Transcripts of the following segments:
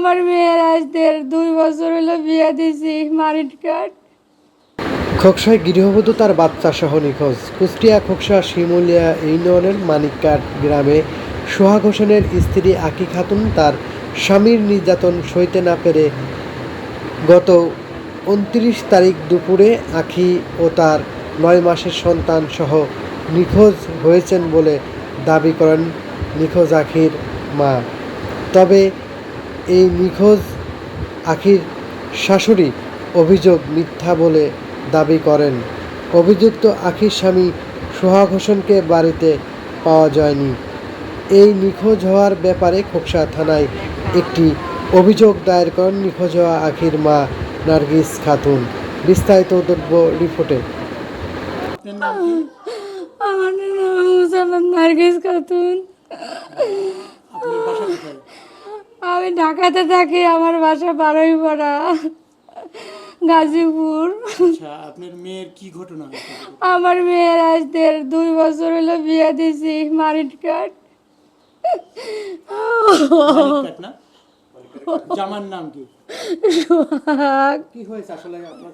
আমার মেয়ের আজ দুই বছর হলো বিয়ে দিছি মারিট কার্ড খোকসায় গৃহবধূ তার বাচ্চা সহ নিখোঁজ। কুষ্টিয়া, খোকসা, শিমুলিয়া ইউনিয়নের মানিককাট গ্রামে সোহাগ হোসেনের স্ত্রী আকি খাতুন তার স্বামীর নির্যাতন সইতে না পেরে গত উনত্রিশ তারিখ দুপুরে আখি ও তার নয় মাসের সন্তান সহ নিখোঁজ হয়েছেন বলে দাবি করেন নিখোঁজ আখির মা। তবে এই নিখোঁজ আখির শাশুড়ি অভিযোগ মিথ্যা বলে দাবি করেন। অভিযুক্ত আখির স্বামী সোহাগ হোসেনকে বাড়িতে পাওয়া যায়নি। এই নিখোঁজ হওয়ার ব্যাপারে খোকসা থানায় একটি অভিযোগ দায়ের করেন নিখোঁজ হওয়া আখির মা নার্গিস খাতুন। বিস্তারিত দ্রব্য রিপোর্টে। আমার নাম নার্গিস খাতুন আপনার বাসা কোথায় আমি ঢাকাতে থাকি আমার বাসা বারোই পড়া গাজীপুর। আচ্ছা আপনার মেয়ের কি ঘটনা? আমার মেয়ের আজ দেড় দুই বছর হলো বিয়ে দিছি মারিট কার্ড না? জামার নাম কি? সোহাগ। কি হয়েছে আসলে আপনার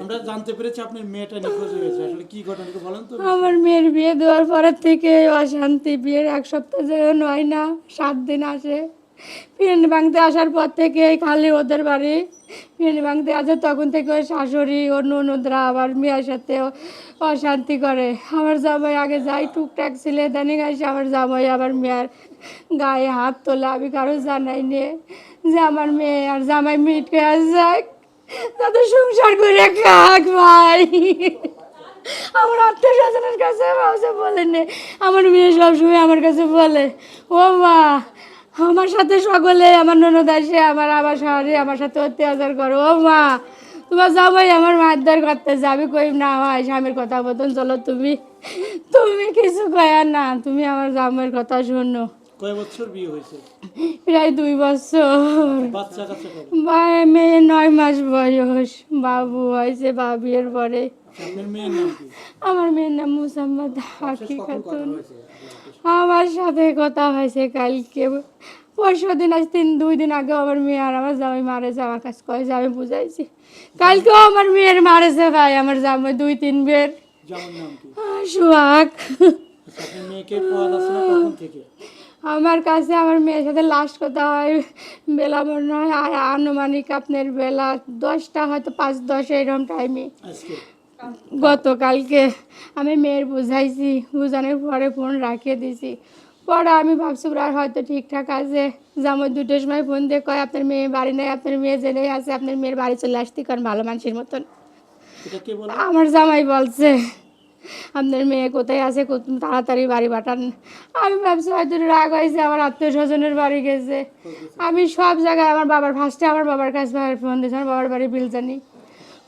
আমরা জানতে পেরেছি আপনার মেয়েটা নিখোঁজ হয়েছে। আসলে কি ঘটনা একটু বলেন তো আমার মেয়ের বিয়ে দেওয়ার পরের থেকে অশান্তি বিয়ের এক সপ্তাহ যেন হয় না সাত দিন আসে। ফিরেন ভাঙতে আসার পর থেকে খালি ওদের বাড়ি। ফিরেন ভাঙতে আসে তখন থেকে ওই শাশুড়ি অন্য অন্যরা আবার মেয়ের সাথে অশান্তি করে। আমার জামাই আগে যাই টুকটাক ছিলে, দানি গাইছে আমার জামাই আবার মেয়ের গায়ে হাত তোলে। আমি কারও জানাই নে যে আমার মেয়ে আর জামাই মিটকে আস যাক। তাদের সংসার করে খাক ভাই। আমার আত্মীয় স্বজনের কাছে বলেনি আমার মেয়ে সবসময় আমার কাছে বলে, ও মা আমার সাথে সকলে আমার ননদ আসে আমার আবার শহরে আমার সাথে অত্যাচার করো। ও মা তোমার জামাই আমার মারধর করতে যাবি কই না হয় স্বামীর কথা মতন চলো তুমি তুমি কিছু কয়ার না তুমি আমার জামাইয়ের কথা শোনো। কয় বছর বিয়ে হয়েছে? প্রায় দুই বছর। বাচ্চা কাচ্চা কবে? মেয়ে নয় মাস বয়স বাবু হয়েছে বাবিয়ের পরে। আমার মেয়ের নাম মুসাম্মদ হাকি খাতুন আমার সাথে কথা হয়েছে কালকে। পরশু দিন আজ তিন দুই দিন আগে আমার মেয়ে আর আমার জামাই মারেছে আমার কাছে কয়েছে আমি বুঝাইছি। কালকেও আমার মেয়ের মারেছে ভাই আমার জামাই দুই তিন বের। সুহাগ। আচ্ছা, আমার কাছে আমার মেয়ের সাথে লাস্ট কথা হয় বেলা মনে হয় আর আনুমানিক আপনার বেলা দশটা হয়তো পাঁচ দশ এরকম টাইমে গতকালকে আমি মেয়ের বুঝাইছি বুঝানোর পরে ফোন রাখিয়ে দিছি। পরে আমি ভাবছি ওরা হয়তো ঠিকঠাক আছে। যেমন দুটোর সময় ফোন দিয়ে কয় আপনার মেয়ে বাড়ি নেই আপনার মেয়ে জেনে আছে আপনার মেয়ের বাড়ি চলে আসতে কারণ ভালো মানুষের মতন। আমার জামাই বলছে আপনার মেয়ে কোথায় আছে তাড়াতাড়ি বাড়ি পাঠান। আমি ভাবছি হয়তো রাগ হয়েছে আমার আত্মীয় স্বজনের বাড়ি গেছে। আমি সব জায়গায় আমার বাবার ফার্স্টে আমার বাবার কাছে ফোন দিয়েছি আমার বাবার বাড়ি বিল জানি।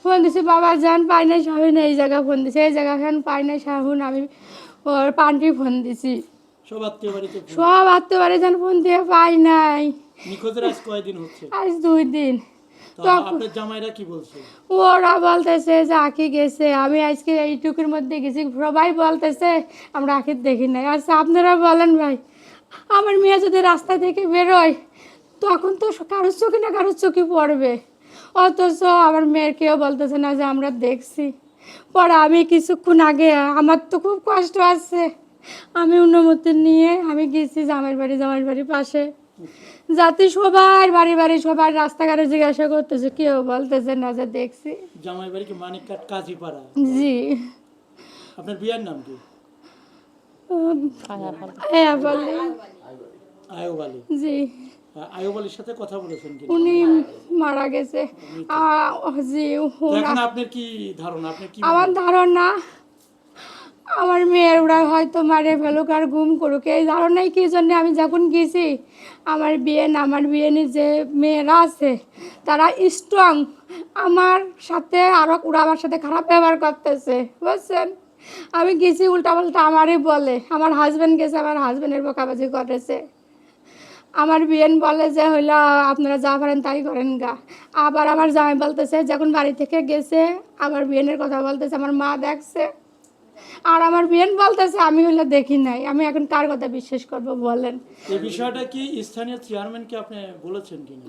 ফোন দিছি বাবা যান পাই নাই শাহুন এই জায়গা ফোন দিছে এই জায়গা খান পাই নাই শাহুন আমি ওর পান্টি ফোন দিছি। সব আত্মীয়। বাড়ি যান ফোন দিয়ে পাই নাই। নিখোঁজের আজ কয়দিন হচ্ছে? আজ দুই দিন। ওরা বলতেছে যে আঁকি গেছে আমি আজকে এইটুকুর মধ্যে গেছি সবাই বলতেছে আমরা আঁকির দেখি নাই। আচ্ছা আপনারা বলেন ভাই আমার মেয়ে যদি রাস্তা থেকে বেরোয় তখন তো কারোর চোখে না কারোর চোখে পড়বে। অথচ আমার মেয়ের কেউ বলতেছে না যে আমরা দেখছি। পরে আমি কিছুক্ষণ আগে আমার তো খুব কষ্ট আছে। আমি অনুমতি নিয়ে আমি গেছি জামাইয়ের বাড়ি জামাইয়ের বাড়ির পাশে। যাতে সবার বাড়ি বাড়ি সবার রাস্তাঘাটে জিজ্ঞাসা করতেছে কেউ বলতেছে না যে দেখছি। জামাই বাড়ি কি মানিককাট কাজীপাড়া? জি। আপনার বিয়ের নাম কি? হ্যাঁ বলে। জি। আয়ুব আলীর সাথে কথা বলেছেন কি উনি মারা গেছে। জি এখন আপনার কি ধারণা? আপনি কি আমার ধারণা আমার মেয়ের ওরা হয়তো মারে ফেলুক আর গুম করুক। এই ধারণাই কি জন্য আমি যখন গেছি আমার বিয়ে না আমার বিয়ে যে মেয়েরা আছে তারা স্ট্রং আমার সাথে আরও ওরা আমার সাথে খারাপ ব্যবহার করতেছে বুঝছেন? আমি গেছি উল্টাপাল্টা আমারই বলে। আমার হাজব্যান্ড গেছে আমার হাজব্যান্ডের বকাবাজি করেছে। আমার বিয়েন বলে যে হইল আপনারা যা পারেন তাই করেন গা। আবার আমার জামাই বলতেছে যখন বাড়ি থেকে গেছে আমার বিয়েনের কথা বলতেছে আমার মা দেখছে। আর আমার বিয়েন বলতেছে আমি হলে দেখি নাই। আমি এখন কার কথা বিশ্বাস করব বলেন? এই বিষয়টা কি স্থানীয় চেয়ারম্যানকে আপনি বলেছেন কিনা?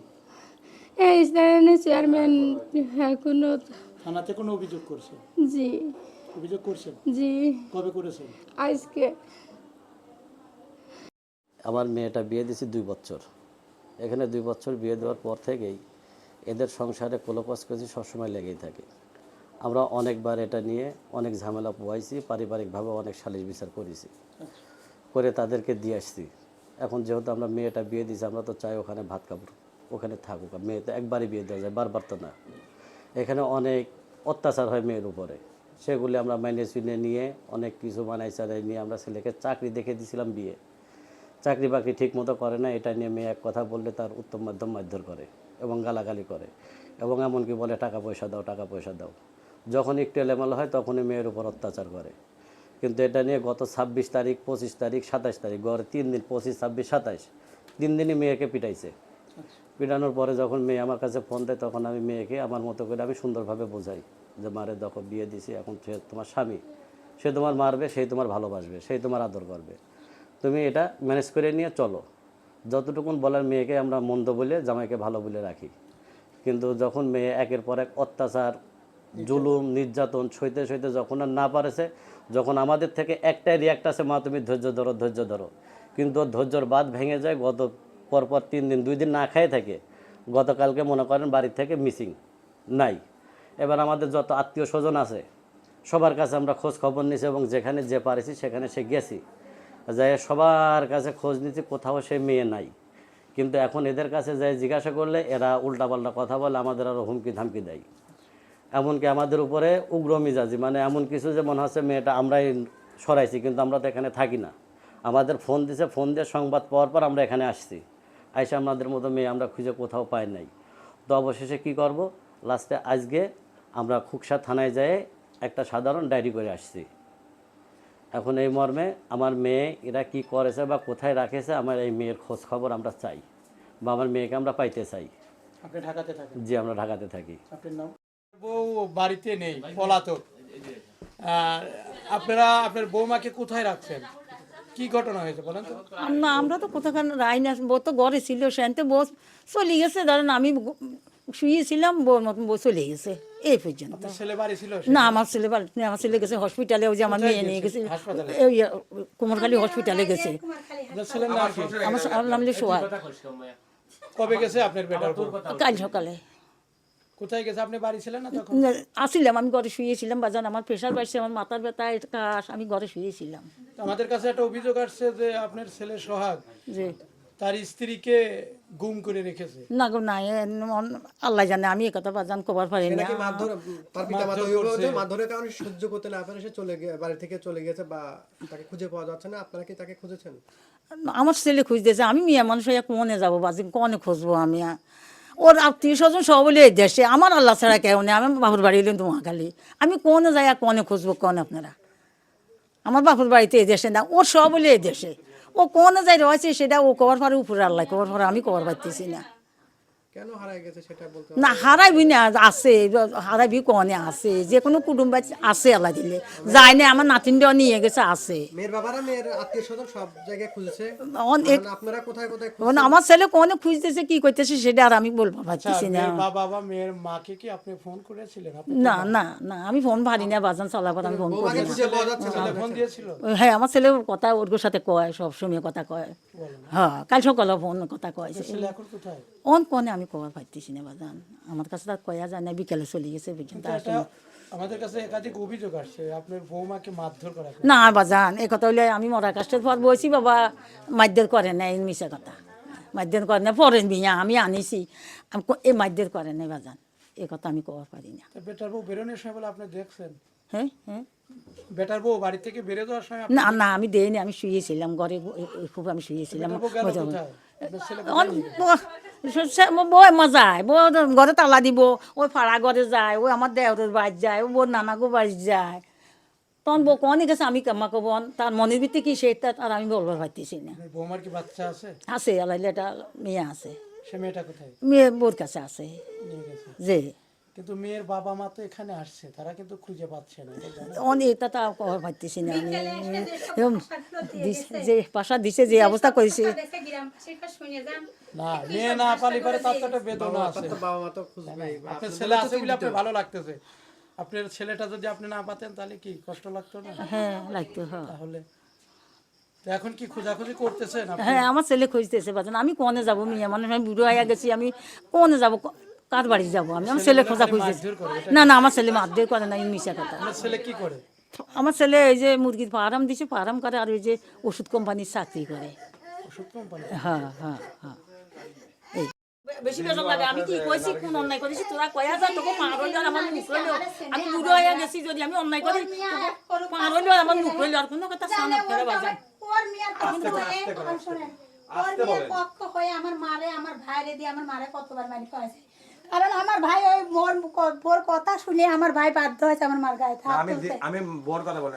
এই স্থানীয় চেয়ারম্যান এখনও থানাতে কোনো অভিযোগ করছেন জি। অভিযোগ করছেন? জি। কবে করেছেন? আজকে। আমার মেয়েটা বিয়ে দিয়েছি দুই বছর। এখানে দুই বছর বিয়ে দেওয়ার পর থেকেই এদের সংসারে কোলোপাস করেছি সবসময় লেগেই থাকে। আমরা অনেকবার এটা নিয়ে অনেক ঝামেলা পোয়াইছি পারিবারিকভাবে অনেক সালিশ বিচার করেছি। করে তাদেরকে দিয়ে আসছি। এখন যেহেতু আমরা মেয়েটা বিয়ে দিয়েছি, আমরা তো চাই ওখানে ভাত কাপড় ওখানে থাকুক। মেয়ে তো একবারই বিয়ে দেওয়া যায়, বারবার তো না। এখানে অনেক অত্যাচার হয় মেয়ের উপরে। সেগুলি আমরা মাইনে চুনে নিয়ে, অনেক কিছু বানাই চালাই নিয়ে আমরা ছেলেকে চাকরি দেখে দিয়েছিলাম বিয়ে। চাকরি বাকরি ঠিক মতো করে না, এটা নিয়ে মেয়ে এক কথা বললে তার উত্তম মাধ্যম মারধর করে এবং গালাগালি করে এবং এমনকি বলে, টাকা পয়সা দাও, টাকা পয়সা দাও। যখন একটু এলেমেলো হয় তখনই মেয়ের উপর অত্যাচার করে। কিন্তু এটা নিয়ে গত ছাব্বিশ তারিখ, পঁচিশ তারিখ, সাতাশ তারিখ, গড়ে তিন দিন, পঁচিশ, ছাব্বিশ, সাতাশ, তিন দিনই মেয়েকে পিটাইছে। পিটানোর পরে যখন মেয়ে আমার কাছে ফোন দেয় তখন আমি মেয়েকে আমার মতো করে আমি সুন্দরভাবে বোঝাই যে, মারে দেখো, বিয়ে দিছি, এখন সে তোমার স্বামী। সে তোমার মারবে সেই তোমার ভালোবাসবে সেই তোমার আদর করবে। তুমি এটা ম্যানেজ করে নিয়ে চলো। যতটুকুন বলার মেয়েকে আমরা মন্দ বলে জামাইকে ভালো বলে রাখি। কিন্তু যখন মেয়ে একের পর এক অত্যাচার জুলুম নির্যাতন সইতে সইতে যখন আর না পারেছে যখন আমাদের থেকে একটাই রিয়াক্ট আছে মা তুমি ধৈর্য ধরো ধৈর্য ধরো। কিন্তু ওর ধৈর্যর বাদ ভেঙে যায় গত পরপর তিন দিন দুই দিন না খায় থাকে। গতকালকে মনে করেন বাড়ির থেকে মিসিং নাই। এবার আমাদের যত আত্মীয় স্বজন আছে সবার কাছে আমরা খোঁজ খবর নিছি এবং যেখানে যে পারেছি সেখানে সে গেছি। যাই সবার কাছে খোঁজ নিচ্ছি কোথাও সে মেয়ে নাই। কিন্তু এখন এদের কাছে যাই জিজ্ঞাসা করলে এরা উল্টাপাল্টা কথা বলে, আমাদের আরও হুমকি ধামকি দেয়। এমনকি আমাদের উপরে উগ্র মিজাজি মানে এমন কিছু যে মনে হচ্ছে মেয়েটা আমরাই সরাইছি, কিন্তু আমরা তো এখানে থাকি না। আমাদের ফোন দিছে, ফোন দিয়ে সংবাদ পাওয়ার পর আমরা এখানে আসছি। আইসা আমাদের মতো মেয়ে আমরা খুঁজে কোথাও পাই নাই। তো অবশেষে কি করব? লাস্টে আজকে আমরা খুকসা থানায় যেয়ে একটা সাধারণ ডায়েরি করে আসছি। এখন এই মর্মে আমার মেয়ে এরা কি করেছে বা কোথায় রাখেছে আমার এই মেয়ের খোঁজ খবর আমরা চাই বা আমার মেয়েকে আমরা পাইতে চাই। আপনি ঢাকাতে থাকেন? যে আমরা ঢাকাতে থাকি। আপনার নাম? বউ বাড়িতে নেই পলাতক। আপনারা আপনার বৌমাকে কোথায় রাখছেন? কি ঘটনা হয়েছে বলেন তো? না আমরা তো কোথাখান রাই না বউ তো ঘরে ছিল সেনতে বউ চলে গেছে। ধরেন আমি শুয়েছিলাম বউর মতন বউ চলে গেছে। এই পর্যন্ত। না আমার ছেলে বাড়ি আমার ছেলে গেছে হসপিটালে ওই যে আমার মেয়ে নিয়ে গেছে। ওই কুমারখালী হসপিটালে গেছে। নাম আমার নাম সোহাগ। কবে গেছে আপনার বেটার কাল সকালে। কোথায় গেছে? আপনি বাড়ি ছিলেন না তখন? আসিলাম আমি ঘরে শুয়েছিলাম বাজান আমার প্রেশার বাড়ছে আমার মাথার ব্যথা কাশ আমি ঘরে শুয়েছিলাম। আমাদের কাছে একটা অভিযোগ আসছে যে আপনার ছেলে সোহাগ। যে তার স্ত্রীকে গুম করে রেখেছে। না গো না আল্লাহ জানে আমি এ কথা বাজান কবার পারি না। নাকি মারধর তার পিতা মাতা অভিভাবক মারধরের কারণে সহ্য করতে না পারে সে চলে গিয়ে বাড়ি থেকে চলে গেছে বা তাকে খুঁজে পাওয়া যাচ্ছে না। আপনারা কি তাকে খুঁজেছেন? আমার ছেলে খুঁজতেছে। আমি মেয়ে মানুষ হয়ে কোনে যাব বাজি কনে খুঁজবো আমি? ওর আত্মীয় স্বজন সব বলে এই দেশে আমার আল্লাহ ছাড়া কেউ নেই। আমি বাপুর বাড়ি এলেন তোমাখালি আমি কোনে যাই আর কনে খুঁজবো কনে আপনারা? আমার বাপুর বাড়িতে এই দেশে না ওর সব বলে এই দেশে। ও কোন যাই রয়েছে সেটা ও কবার পারে উপরে আল্লাহ, কবার পারে আমি কবার পাইতেছি না। কেন হারায় গেছে সেটা বলতে না হারাইবি না আছে হারাইবি কনে আছে যে কোনো কুটুম্ব আছে আল্লাহ দিলে। যায় না আমার নাতিনটাও নিয়ে গেছে আছে। মেয়ের বাবারা মেয়ের আত্মীয় স্বজন সব জায়গায় খুঁজেছে? আপনারা কোথায় কোথায় খুঁজছেন? আমার ছেলে কোনে খুঁজতেছে কি করতেছে সেটা আর আমি বলব পারতেছি না। বাবা বা মেয়ের মাকে কি আপনি ফোন করেছিলেন? না না না আমি ফোন ভারি না বাজান চালাবার আমি ফোন করি ওই হ্যাঁ আমার ছেলে কথা ওর সাথে কয় সব সময় কথা কয়। হ্যাঁ কাল সকালে ফোন কথা কয়। ছেলে এখন কোথায়? অন কনে আমি কবার পাইতেছি না বাজান আমার কাছে তার কয়া যায় না বিকেলে চলে গেছে আমাদের কাছে একাধিক অভিযোগ আসছে আপনার বৌমাকে মারধর করা না বাজান এ কথা হইলে আমি মরা কাষ্টের পর বলছি বাবা মাদ্যের করে না এই মিশা কথা। মাদ্যের করে না পরেন বিয়া আমি আনিছি। আমি এ মাদ্যের করে না বাজান এ কথা আমি কবার পারি না। বেটার বউ বেরোনোর সময় বলে আপনি দেখছেন? হ্যাঁ হ্যাঁ বেটার বউ বাড়ি থেকে বেরো যাওয়ার সময় না না আমি দেইনি আমি শুয়েছিলাম ঘরে খুব আমি শুয়েছিলাম। বউ ব- বউ মজায় বউ ঘরে তালা দিব ওই ফাড়া ঘরে যায় ওই আমার দেওরের বাড়ি যায় ও বোর নানাগো বাড়ি যায়। তখন বউ কনে গেছে আমি কামা কব তার মনের ভিত্তি কি সেটা আর আমি বলবার পারতেছি না। বৌমার কি বাচ্চা আছে? আছে আলাইলে এটা মেয়ে আছে। সে মেয়েটা কোথায়? মেয়ে বোর কাছে আছে। যে কিন্তু মেয়ের বাবা মা তো এখানে আসছে তারা কিন্তু খুঁজে পাচ্ছে না? অনেক এটা তো কবার পাইতেছি না আমি। যে বাসা দিছে যে অবস্থা করেছে। না মেয়ে না পালি পারে তার তো একটা বেদনা আছে। বাবা মা তো খুঁজবে আপনার ছেলে আছে বলে আপনার ভালো লাগতেছে। আপনার ছেলেটা যদি আপনি না পাতেন তাহলে কি কষ্ট লাগতো না? হ্যাঁ লাগতো হ্যাঁ। তাহলে তো এখন কি খোঁজাখুঁজি করতেছেন হ্যাঁ আমার ছেলে খুঁজতেছে বাজান। আমি কোনে যাব মেয়ে? মানুষ আমি বুড়ো হয়ে গেছি আমি কোনে যাব? কার বাড়ি যাব আমি। আমার ছেলে খোঁজা খুঁজতেছে মারধর করে, না না আমার ছেলে মারধর করে না মিশা কথা। ছেলে কি করে? আমার ছেলে এই যে মুরগির ফার্ম দিছে ফার্ম করে আর ওই যে ওষুধ কোম্পানির চাকরি করে। ওষুধ কোম্পানি? হ্যাঁ হ্যাঁ হ্যাঁ। বেশি বেতন লাগে। আমি কি কইছি কোন অন্যায় করেছি? তোরা কয়া যা তোকে আমার মুখ হইল আমি বুড়ো হয়ে গেছি যদি আমি অন্যায় করি আর আমার মুখ হইল আর কোনো কথা সামনে করে। বাজান আমার মারে আমার ভাইরে দিয়ে আমার মারে কতবার মারি খাওয়াছে কারণ আমার ভাই ওই মোর বোর কথা শুনে আমার ভাই বাধ্য হয়েছে আমার মার গায়ে আমি। আমি বড় কথা বলে